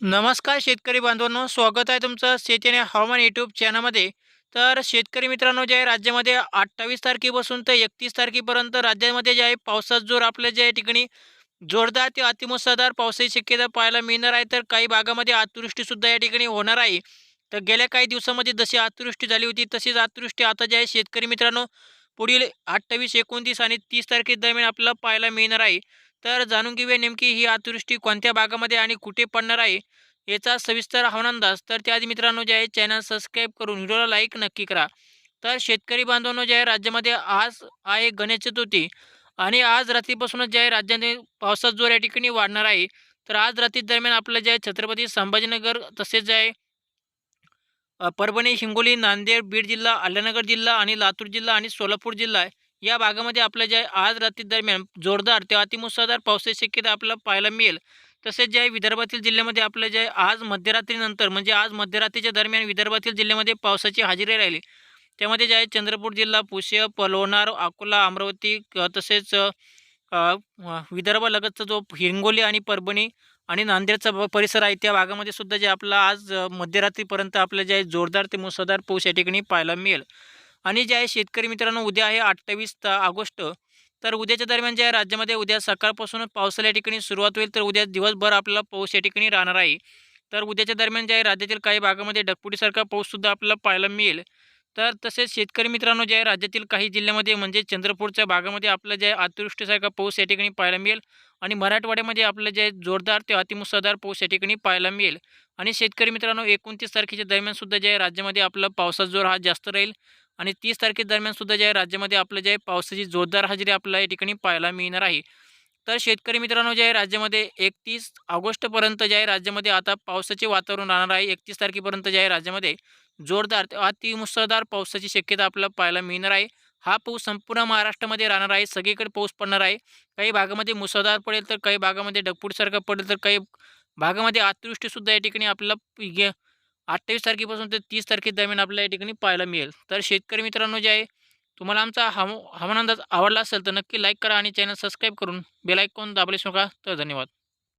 नमस्कार शेतकरी बांधवांनो स्वागत आहे तुमचं शेती आणि हवामान यूट्यूब चॅनलमध्ये तर शेतकरी मित्रांनो जे आहे राज्यामध्ये अठ्ठावीस तारखेपासून तर एकतीस तारखेपर्यंत राज्यामध्ये जे आहे पावसाचा जोर आपल्या ज्या ठिकाणी जोरदार ते अतिमुसळधार पावसाची शक्यता पाहायला मिळणार आहे. तर काही भागामध्ये अतिवृष्टीसुद्धा या ठिकाणी होणार आहे. तर गेल्या काही दिवसामध्ये जशी अतिवृष्टी झाली होती तशीच अतिवृष्टी आता जे आहे शेतकरी मित्रांनो पुढील अठ्ठावीस एकोणतीस आणि तीस तारखे दरम्यान आपल्याला पाहायला मिळणार आहे. तर जाणून घेऊया नेमकी ही अतिवृष्टी कोणत्या भागामध्ये आणि कुठे पडणार आहे याचा सविस्तर हवामान अंदाज. तर त्याआधी मित्रांनो जे आहे चॅनल सबस्क्राईब करून व्हिडिओला लाईक नक्की करा. तर शेतकरी बांधवांनो जे आहे राज्यामध्ये आज आहे गणेश चतुर्थी आणि आज रात्रीपासूनच जे आहे राज्याने पावसाचा जोर या ठिकाणी वाढणार आहे. तर आज रात्री दरम्यान आपलं जे आहे छत्रपती संभाजीनगर तसेच जे आहे परभणी हिंगोली नांदेड बीड जिल्हा अल्लानगर जिल्हा आणि लातूर जिल्हा आणि सोलापूर जिल्हा आहे. या भागामध्ये आपल्या जे आज रात्री दरम्यान जोरदार ते अतिमुसळधार पावसाची शक्यता आपल्याला पाहायला मिळेल. तसेच जे आहे विदर्भातील जिल्ह्यामध्ये आपलं जे आज मध्यरात्रीनंतर म्हणजे आज मध्यरात्रीच्या दरम्यान विदर्भातील जिल्ह्यामध्ये पावसाची हजेरी राहिली. त्यामध्ये जे आहे चंद्रपूर जिल्हा पुष्य पलवणार अकोला अमरावती क- तसेच विदर्भालगतचा जो हिंगोली आणि परभणी आणि नांदेडचा परिसर आहे त्या भागामध्ये सुद्धा जे आपला आज मध्यरात्रीपर्यंत आपलं जे आहे जोरदार ते मुसळधार पाऊस या ठिकाणी पाहायला मिळेल. आणि जे आहे शेतकरी मित्रांनो उद्या आहे अठ्ठावीस ऑगस्ट. तर उद्याच्या दरम्यान जे आहे राज्यामध्ये उद्या सकाळपासूनच पावसाला या ठिकाणी सुरुवात होईल. तर उद्या दिवसभर आपल्याला पाऊस या ठिकाणी राहणार आहे. तर उद्याच्या दरम्यान जे आहे राज्यातील काही भागामध्ये ढगपुटीसारखा पाऊससुद्धा आपल्याला पाहायला मिळेल. तर तसेच शेतकरी मित्रांनो जे आहे राज्यातील काही जिल्ह्यामध्ये म्हणजे चंद्रपूरच्या भागामध्ये आपलं जे अतिवृष्टीसारखा पाऊस या ठिकाणी पाहायला मिळेल आणि मराठवाड्यामध्ये आपलं जे जोरदार ते अतिमुसळधार पाऊस या ठिकाणी पाहायला मिळेल. आणि शेतकरी मित्रांनो एकोणतीस तारखेच्या दरम्यानसुद्धा जे आहे राज्यामध्ये आपला पावसाचा जोर हा जास्त राहील आणि तीस तारखेदरम्यान दरम्यानसुद्धा जे आहे राज्यामध्ये आपलं जे आहे पावसाची जोरदार हजेरी आपल्याला या ठिकाणी पाहायला मिळणार आहे. तर शेतकरी मित्रांनो जे आहे राज्यामध्ये एकतीस ऑगस्टपर्यंत जे आहे राज्यामध्ये आता पावसाचे वातावरण राहणार आहे. एकतीस तारखेपर्यंत जे आहे राज्यामध्ये जोरदार अतिमुसळधार पावसाची शक्यता आपल्याला पाहायला मिळणार आहे. हा पाऊस संपूर्ण महाराष्ट्रामध्ये राहणार आहे. सगळीकडे पाऊस पडणार आहे. काही भागामध्ये मुसळधार पडेल तर काही भागामध्ये ढगफुटीसारखं पडेल तर काही भागामध्ये अतिवृष्टीसुद्धा या ठिकाणी आपल्याला अठ्ठावीस तारखेपासून ते तीस तारखे दरम्यान आपल्याला या ठिकाणी पाहायला मिळेल. तर शेतकरी मित्रांनो जे आहे तुम्हाला आमचा हव हवामान अंदाज आवडला असेल तर नक्की लाईक करा आणि चॅनल सबस्क्राईब करून बेलायकॉन दाबलेस नका. तर धन्यवाद.